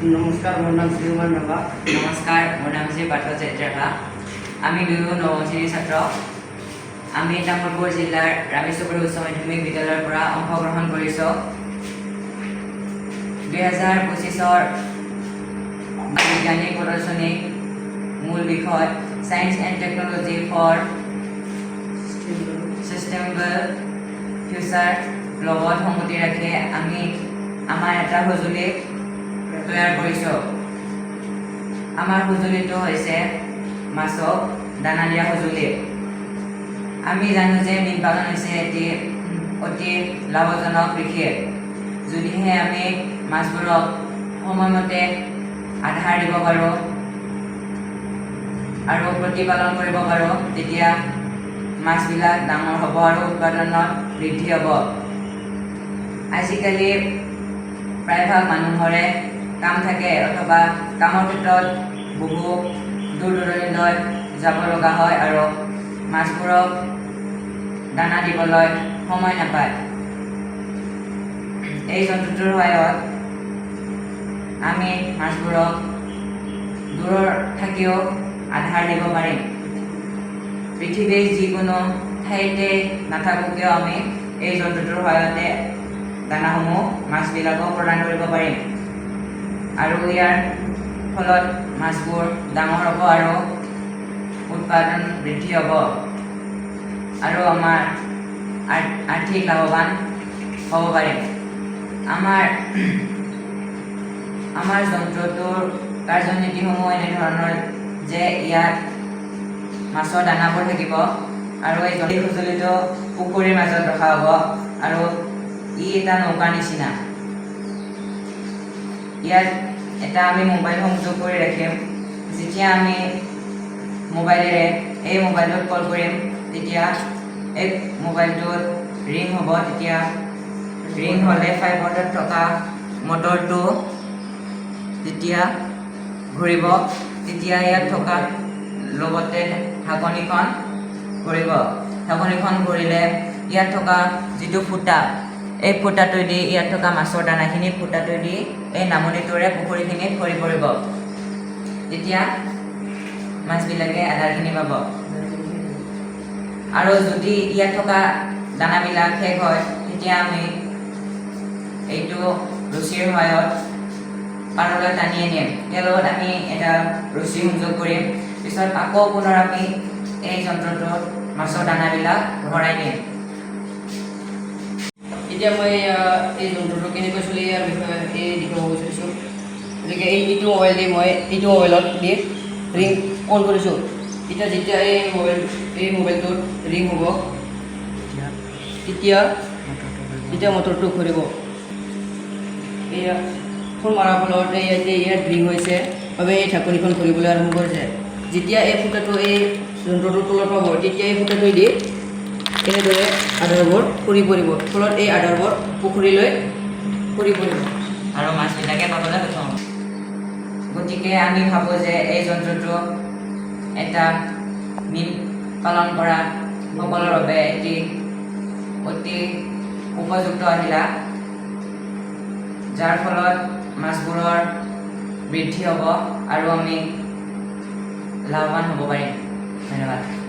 নমস্কাৰ, মোৰ নাম শ্ৰীকুমাৰ নগা। নমস্কাৰ, মোৰ নাম শ্ৰী পাৰ্থ চেত্ৰাভা আমি দুয়ো নৱম শ্ৰেণীৰ ছাত্ৰ। আমি তামোলপুৰ জিলাৰ ৰামেশ্বপুৰ উচ্চ মাধ্যমিক বিদ্যালয়ৰ পৰা অংশগ্ৰহণ কৰিছোঁ। দুহেজাৰ পঁচিছৰ বৈজ্ঞানিক প্ৰদৰ্শনী মূল বিষয় science and technology for sustainable future লগত সংগতি ৰাখি আমি আমাৰ এটা সঁজুলি তৈয়াৰ কৰিছোঁ। আমাৰ সঁজুলিটো হৈছে মাছক দানা দিয়া সঁজুলি। আমি জানো যে মীন পালন হৈছে এটি অতি লাভজনক কৃষি। যদিহে আমি মাছবোৰক সময়মতে আধাৰ দিব পাৰোঁ আৰু প্ৰতিপালন কৰিব পাৰোঁ তেতিয়া মাছবিলাক ডাঙৰ হ'ব আৰু উৎপাদনত বৃদ্ধি হ'ব। আজিকালি প্ৰায়ভাগ মানুহৰে কাম থাকে অথবা কামৰ ক্ষেত্ৰত বহু দূৰ দূৰণিলৈ যাব লগা হয় আৰু মাছবোৰক দানা দিবলৈ সময় নাপায়। এই জন্তুটোৰ সহায়ত আমি মাছবোৰক দূৰৰ থাকিও আধাৰ দিব পাৰিম। পৃথিৱীৰ যিকোনো ঠাইতে নাথাকোঁ কিয় আমি এই জন্তুটোৰ সহায়তে দানাসমূহ মাছবিলাকক প্ৰদান কৰিব পাৰিম। আৰু ইয়াৰ ফলত মাছবোৰ ডাঙৰ হ'ব আৰু উৎপাদন বৃদ্ধি হ'ব। আৰু আমাৰ আৰ- আৰ্থিক লাভৱান হ'ব পাৰিম। আমাৰ আমাৰ যন্ত্ৰটোৰ কাৰ্যনীতিসমূহ এনেধৰণৰ যে ইয়াত মাছৰ দানাবোৰ থাকিব আৰু এই জলি সঁজুলিটো পুখুৰীৰ মাজত ৰখা হ'ব আৰু ই এটা নৌকাৰ নিচিনা। ইয়াত এটা আমি মোবাইল সংযোগ কৰি ৰাখিম। যেতিয়া আমি মোবাইলেৰে এই মোবাইলটোত কল কৰিম, তেতিয়া এই মোবাইলটোত ৰিং হ'ব, তেতিয়া ৰিং হ'লে ফাইবাৰটোত থকা মটৰটো যেতিয়া ঘূৰিব, তেতিয়া ইয়াত থকা লগতে ঢাকনিখন ঘূৰিব। ঢাকনিখন ঘূৰিলে ইয়াত থকা যিটো ফুটা এই ফুটাটোৱেদি ইয়াত থকা মাছৰ দানাখিনি ফুটাটোৱেদি এই নামনিটোৰে পুখুৰীখিনিত সৰি পৰিব। তেতিয়া মাছবিলাকে আধাৰখিনি পাব। আৰু যদি ইয়াত থকা দানাবিলাক শেষ হয়, তেতিয়া আমি এইটো ৰছীৰ সহায়ত পাৰলৈ টানি আনিম ইয়াৰ লগত আমি এটা ৰছী সংযোগ কৰিম। পিছত আকৌ পুনৰ আমি এই যন্ত্ৰটোত মাছৰ দানাবিলাক ভৰাই দিম। এতিয়া মই এই যন্ত্ৰটো কেনেকৈ চলি ইয়াৰ বিষয়ে এই দেখুৱাব বিচাৰিছোঁ গতিকে এই এইটো মোবাইল দি মই এইটো মোবাইলত দি ৰিং অন কৰিছোঁ এতিয়া যেতিয়া এই মোবাইল এই মোবাইলটোত ৰিং হ'ব তেতিয়া তেতিয়া মটৰটো ঘূৰিব এয়া ফোন মৰাৰ ফলত এই ইয়াতে ইয়াত ৰিং হৈছে বাবে এই ঢাকনিখন ঘূৰিবলৈ আৰম্ভ কৰিছে যেতিয়া এই ফুটাটো এই যন্ত্ৰটোৰ তলত পাব তেতিয়া এই ফুটাটোৱে দি এনেদৰে আধাৰবোৰ সৰি পৰিব। ফলত এই আধাৰবোৰ পুখুৰীলৈ সৰি পৰিব। আৰু মাছবিলাকে পাবলৈ সক্ষম। গতিকে আমি ভাবোঁ যে এই যন্ত্ৰটো এটা মীন পালন কৰা সকলৰ বাবে এটি অতি উপযুক্ত আহিলা যাৰ ফলত মাছবোৰৰ বৃদ্ধি হ'ব আৰু আমি লাভৱান হ'ব পাৰিম। ধন্যবাদ।